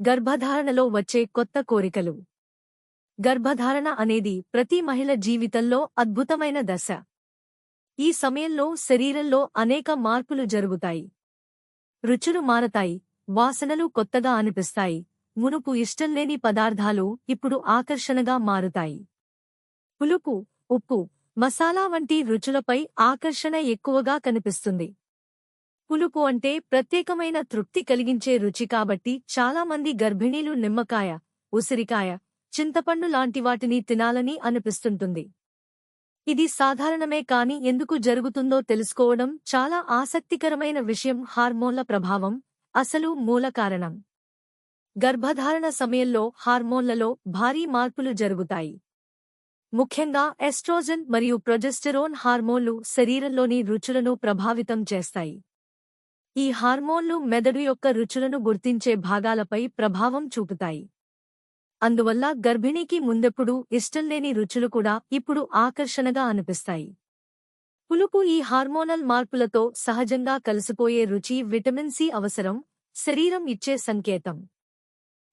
గర్భధారణలో వచ్చే కొత్త కోరికలు. గర్భధారణ అనేది ప్రతి మహిళ జీవితంలో అద్భుతమైన దశ. ఈ సమయంలో శరీరంలో అనేక మార్పులు జరుగుతాయి. రుచులు మారతాయి వాసనలు కొత్తగా అనిపిస్తాయి మునుపు ఇష్టంలేని పదార్థాలు ఇప్పుడు ఆకర్షణగా మారుతాయి. పులుపు ఉప్పు మసాలా వంటి రుచులపై ఆకర్షణ ఎక్కువగా కనిపిస్తుంది. పులుపు అంటే ప్రత్యేకమైన తృప్తి కలిగించే రుచి కాబట్టి చాలామంది గర్భిణీలు నిమ్మకాయ ఉసిరికాయ చింతపండు లాంటి వాటిని తినాలని అనిపిస్తుంటుంది. ఇది సాధారణమే కాని ఎందుకు జరుగుతుందో తెలుసుకోవడం చాలా ఆసక్తికరమైన విషయం హార్మోన్ల ప్రభావం అసలు మూల కారణం. గర్భధారణ సమయంలో హార్మోన్లలో భారీ మార్పులు జరుగుతాయి. ముఖ్యంగా ఎస్ట్రోజన్ మరియు ప్రొజెస్టెరోన్ హార్మోన్లు శరీరంలోని రుచులను ప్రభావితం చేస్తాయి. ఈ హార్మోన్లు మెదడు యొక్క రుచులను గుర్తించే భాగాలపై ప్రభావం చూపుతాయి. అందువల్ల గర్భిణీకి ముందెప్పుడు ఇష్టంలేని రుచులు కూడా ఇప్పుడు ఆకర్షణగా అనిపిస్తాయి. పులుపు ఈ హార్మోనల్ మార్పులతో సహజంగా కలిసిపోయే రుచి విటమిన్ సి అవసరం శరీరం ఇచ్చే సంకేతం.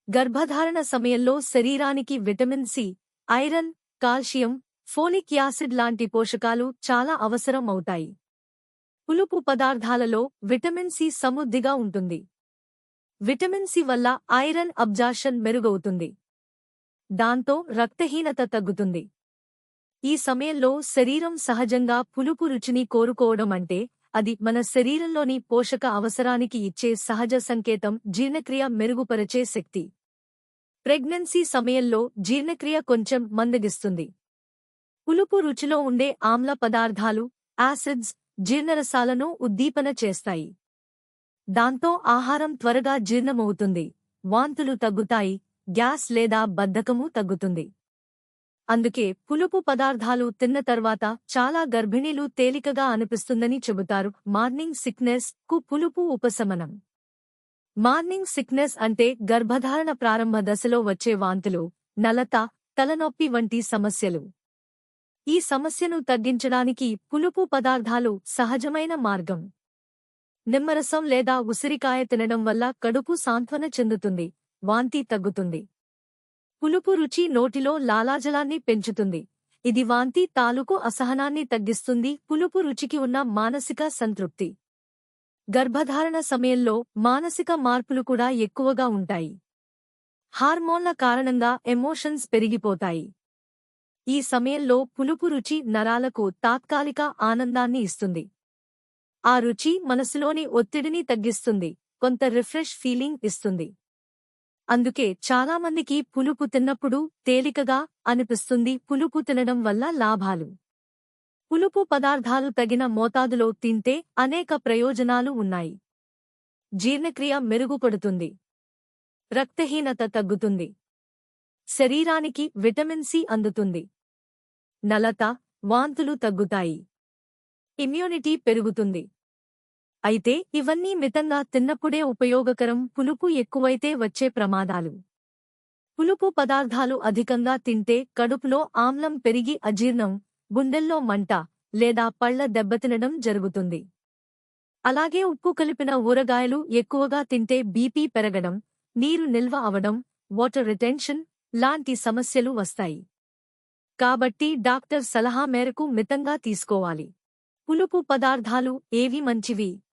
గర్భధారణ సమయంలో శరీరానికి vitamin C iron calcium folic acid లాంటి పోషకాలు చాలా అవసరం అవుతాయి పులుపు పదార్థాలలో విటమిన్ సి సమృద్ధిగా ఉంటుంది. విటమిన్ సి వల్ల ఐరన్ అబ్జార్షన్ మెరుగవుతుంది. దాంతో రక్తహీనత తగ్గుతుంది. ఈ సమయంలో శరీరం సహజంగా పులుపు రుచిని కోరుకోవడం అంటే అది మన శరీరంలోని పోషక అవసరానికి ఇచ్చే సహజ సంకేతం జీర్ణక్రియ మెరుగుపరచే శక్తి. ప్రెగ్నెన్సీ సమయంలో జీర్ణక్రియ కొంచెం మందగిస్తుంది. పులుపు రుచిలో ఉండే ఆమ్ల పదార్థాలు యాసిడ్స్ జీర్ణరసాలను ఉద్దీపన చేస్తాయి. దాంతో ఆహారం త్వరగా జీర్ణమవుతుంది. వాంతులు తగ్గుతాయి. గ్యాస్ లేదా బద్ధకము తగ్గుతుంది. అందుకే పులుపు పదార్థాలు తిన్న తర్వాత చాలా గర్భిణీలు తేలికగా అనిపిస్తుందని చెబుతారు. మార్నింగ్ సిక్నెస్కు పులుపు ఉపశమనం. మార్నింగ్ సిక్నెస్ అంటే గర్భధారణ ప్రారంభ దశలో వచ్చే వాంతులు నలత తలనొప్పి వంటి సమస్యలు. ఈ సమస్యను తగ్గించడానికి పులుపు పదార్థాలు సహజమైన మార్గం. నిమ్మరసం లేదా ఉసిరికాయ తినడం వల్ల కడుపు సాంత్వన చెందుతుంది వాంతి తగ్గుతుంది. పులుపు రుచి నోటిలో లాలాజలాన్ని పెంచుతుంది. ఇది వాంతి తాలూకు అసహనాన్ని తగ్గిస్తుంది పులుపు రుచికి ఉన్న మానసిక సంతృప్తి. గర్భధారణ సమయంలో మానసిక మార్పులు కూడా ఎక్కువగా ఉంటాయి. హార్మోన్ల కారణంగా ఎమోషన్స్ పెరిగిపోతాయి. ఈ సమయంలో పులుపు రుచి నరాలకు తాత్కాలిక ఆనందాన్ని ఇస్తుంది. ఆ రుచి మనసులోని ఒత్తిడిని తగ్గిస్తుంది కొంత రిఫ్రెష్ ఫీలింగ్ ఇస్తుంది. అందుకే చాలామందికి పులుపు తిన్నప్పుడు తేలికగా అనిపిస్తుంది పులుపు తినడం వల్ల లాభాలు. పులుపు పదార్థాలు తగిన మోతాదులో తింటే అనేక ప్రయోజనాలు ఉన్నాయి. జీర్ణక్రియ మెరుగుపడుతుంది. రక్తహీనత తగ్గుతుంది. శరీరానికి విటమిన్ సి అందుతుంది. నలత వాంతులు తగ్గుతాయి. ఇమ్యూనిటీ పెరుగుతుంది. అయితే ఇవన్నీ మితంగా తిన్నప్పుడే ఉపయోగకరం. పులుపు ఎక్కువైతే వచ్చే ప్రమాదాలు. పులుపు పదార్థాలు అధికంగా తింటే కడుపులో ఆమ్లం పెరిగి అజీర్ణం గుండెల్లో మంట లేదా పళ్ళ దెబ్బతినడం జరుగుతుంది. అలాగే ఉప్పు కలిపిన ఊరగాయలు ఎక్కువగా తింటే బీపీ పెరగడం నీరు నిల్వ అవడం వాటర్ రిటెన్షన్ లాంటి సమస్యలు వస్తాయి. కాబట్టి డాక్టర్ సలహా మేరకు మితంగా తీసుకోవాలి. పులుపు పదార్థాలు ఏవి మంచివి?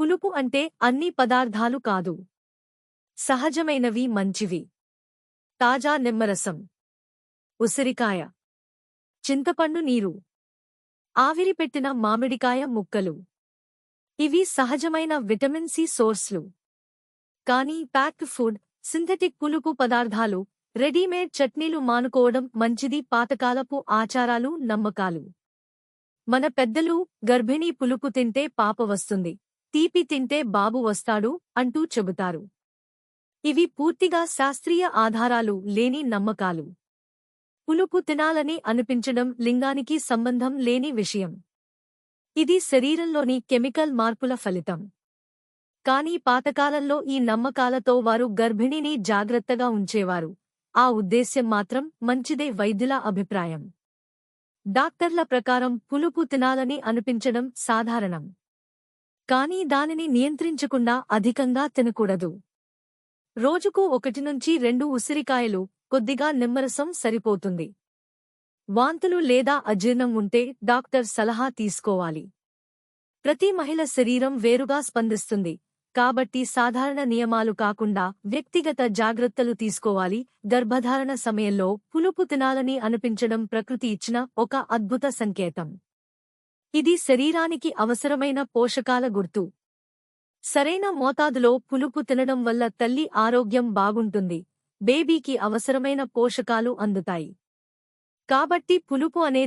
పులుపు అంటే అన్ని పదార్థాలు కాదు. సహజమైనవి మంచివి. తాజా నిమ్మరసం. ఉసిరికాయ. చింతపండు నీరు. ఆవిరిపెట్టిన మామిడికాయ ముక్కలు. ఇవి సహజమైన విటమిన్ సి సోర్స్లు. కానీ ప్యాక్డ్ ఫుడ్ సింథటిక్ పులుపు పదార్థాలు రెడీమేడ్ చట్నీలు మానుకోవడం మంచిది పాతకాలపు ఆచారాలు నమ్మకాలు. మన పెద్దలు గర్భిణీ పులుపు తింటే పాప వస్తుంది. తీపి తింటే బాబు వస్తాడు అంటూ చెబుతారు. ఇవి పూర్తిగా శాస్త్రీయ ఆధారాలు లేని నమ్మకాలు. పులుపు తినాలని అనిపించడం లింగానికి సంబంధం లేని విషయం. ఇది శరీరంలోని కెమికల్ మార్పుల ఫలితం. కానీ పాతకాలంలో ఈ నమ్మకాలతో వారు గర్భిణిని జాగ్రత్తగా ఉంచేవారు. ఆ ఉద్దేశ్యం మాత్రం మంచిదే వైద్యుల అభిప్రాయం. డాక్టర్ల ప్రకారం పులుపు తినాలని అనిపించడం సాధారణం. కానీ దానిని నియంత్రించకుండా అధికంగా తినకూడదు. రోజుకు ఒకటి నుంచి రెండు ఉసిరికాయలు కొద్దిగా నిమ్మరసం సరిపోతుంది. వాంతులు లేదా అజీర్ణం ఉంటే డాక్టర్ సలహా తీసుకోవాలి. ప్రతి మహిళ శరీరం వేరుగా స్పందిస్తుంది. కాబట్టి సాధారణ నియమాలు కాకుండా వ్యక్తిగత జాగ్రత్తలు తీసుకోవాలి. గర్భధారణ సమయంలో పులుపు తినాలని అనిపించడం ప్రకృతి ఇచ్చిన ఒక అద్భుత సంకేతం. ఇది శరీరానికి అవసరమైన పోషకాల గుర్తు. సరైన మోతాదులో పులుపు తినడం వల్ల తల్లి ఆరోగ్యం బాగుంటుంది. బేబీకి అవసరమైన పోషకాలు అందుతాయి. కాబట్టి పులుపు అనేది